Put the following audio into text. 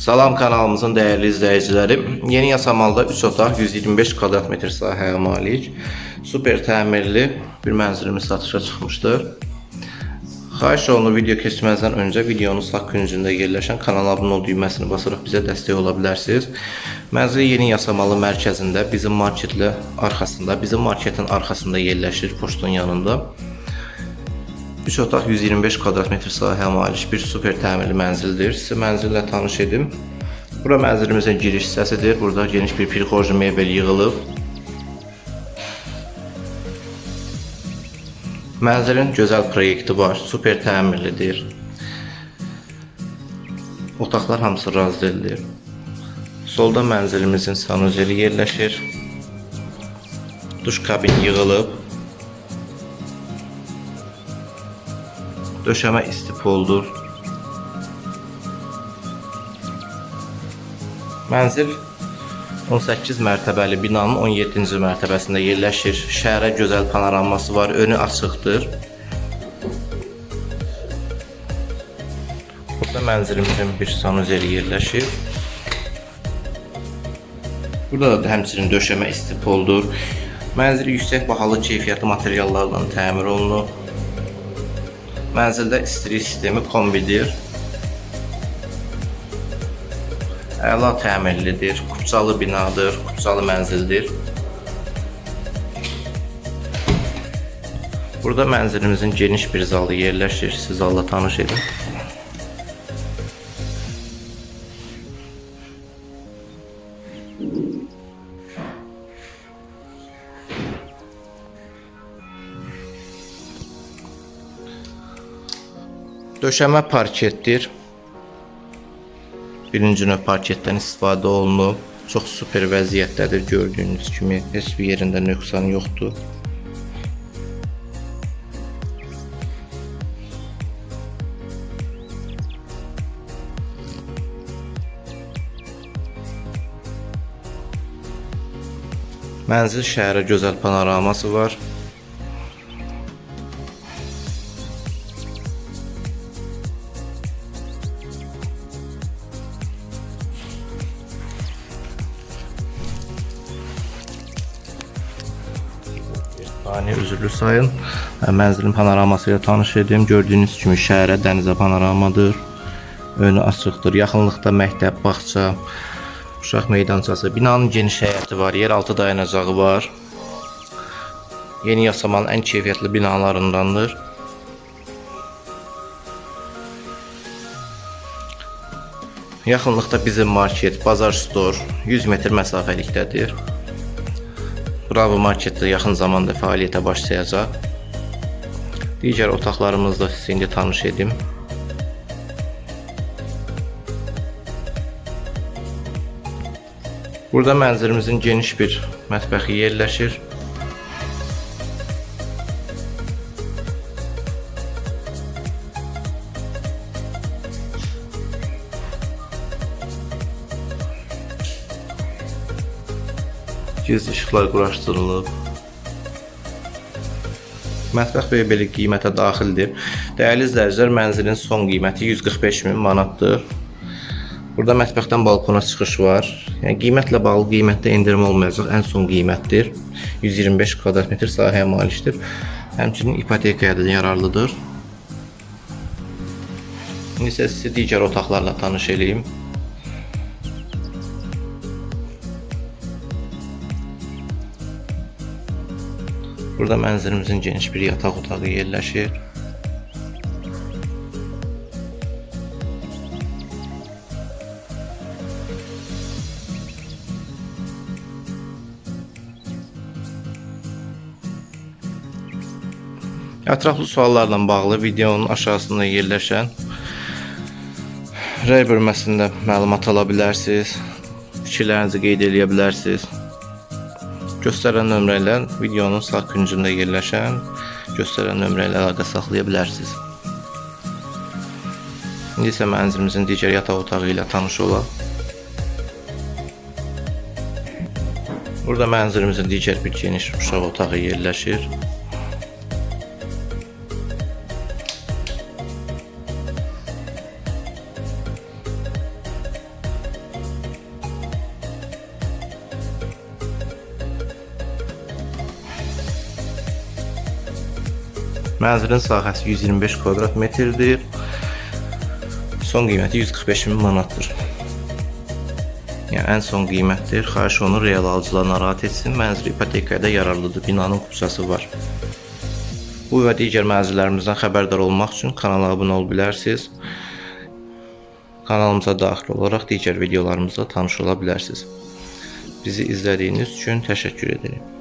Salam kanalımızın değerli izleyicilerim. Yeni yasamalda 3 otaq 125 kvadrat metr sahəyə malik super təmirli bir mənzilimiz satışa çıxmışdır. Xahiş olunur video keçməzdən öncə videonun sağ küncündə yerləşən kanala abunə ol düyməsini basaraq bizə dəstək ola bilərsiniz. Mənzil yeni yasamalı mərkəzində bizim marketlə arxasında, bizim marketin arxasında yerləşir, poçtun yanında. 3 otaq 125 kvadrat metr sahəyə malik bir super təmirli mənzildir. Sizə mənzillə tanış edim. Bura mənzilimizin giriş hissəsidir. Burada geniş bir prixorji mebel yığılıb. Mənzilin gözəl proyekti var, super təmirlidir. Otaqlar hamısı razdildir. Solda mənzilimizin sanuzeli yerləşir. Duş kabini yığılıb. Döşəmə istipoldur. Mənzil 18 mərtəbəli binanın 17-ci mərtəbəsində yerləşir. Şəhərə gözəl panoraması var, önü açıqdır. Burada mənzilimizin bir sanuzeli yerləşir. Burada da həmçinin döşəmə istipoldur. Mənzil yüksək bahalı keyfiyyətli materiallarla təmir olunub. Mənzildə istilik sistemi kombidir. Əla təmirlidir, kupçalı binadır, kupçalı mənzildir. Burada mənzilimizin geniş bir zalı yerləşir. Siz zalla tanış edin. Döşəmə parketdir. Birinci növ parketdən istifadə olunub. Çox super vəziyyətdədir gördüyünüz kimi. Heç bir yerində nöqsan yoxdur. Mənzil şəhərə gözəl panoraması var. Ani üzürlü sayın. Mənzilin panoraması ilə tanış edim. Gördüyünüz kimi şəhərə dənizə panoramadır. Önü açıqdır. Yaxınlıqda məktəb, bağça, uşaq meydançası, binanın geniş həyəti var, yeraltı dayanacağı var. Yeni yasamanın ən keyfiyyətli binalarındandır. Yaxınlıqda bizim market, bazar store 100 metr məsafəlikdədir. Bravo Market də yaxın zamanda fəaliyyətə başlayacaq. Digər otaqlarımızda sizə indi tanış edim. Burada mənzilimizin geniş bir mətbəxi yerləşir. Giz işıqlar quraşdırılıb. Mətbəx belə qiymətə daxildir. Dəyərli izləyicilər, mənzilin son qiyməti 145 min manatdır. Burada mətbəxdən balkona çıxış var. Yəni qiymətlə bağlı qiymətdə endirim olmayacaq. Ən son qiymətdir. 125 kvadrat metr sahəyə malikdir. Həmçinin ipotekaya da yararlıdır. İndi isə sizi digər otaqlarla tanış eləyim. Burada mənzilimizin geniş bir yataq otağı yerləşir. Ətraflı suallarla bağlı videonun aşağısında yerləşən rəy bölməsində məlumat ala bilərsiniz. Fikirlərinizi qeyd edə. Göstərən nömrə ilə videonun sağ küncündə yerləşən göstərən nömrə ilə əlaqə saxlaya bilərsiniz. İndi isə mənzilimizin digər yataq otağı ilə tanış olaq. Burada mənzilimizin digər bir geniş uşaq otağı yerləşir. Mənzilin sahəsi 125 kvadrat metrdir. Son qiyməti 145 min manatdır. Yəni ən son qiymətdir. Xahiş olunur real alıcılar narahat etsin. Mənzil ipotekaya yararlıdır. Binanın kupçası var. Bu və digər mənzillərimizdən xəbərdar olmaq üçün kanala abunə ola bilərsiniz. Kanalımıza daxil olaraq digər videolarımızla tanış ola bilərsiniz. Bizi izlədiyiniz üçün təşəkkür ederim.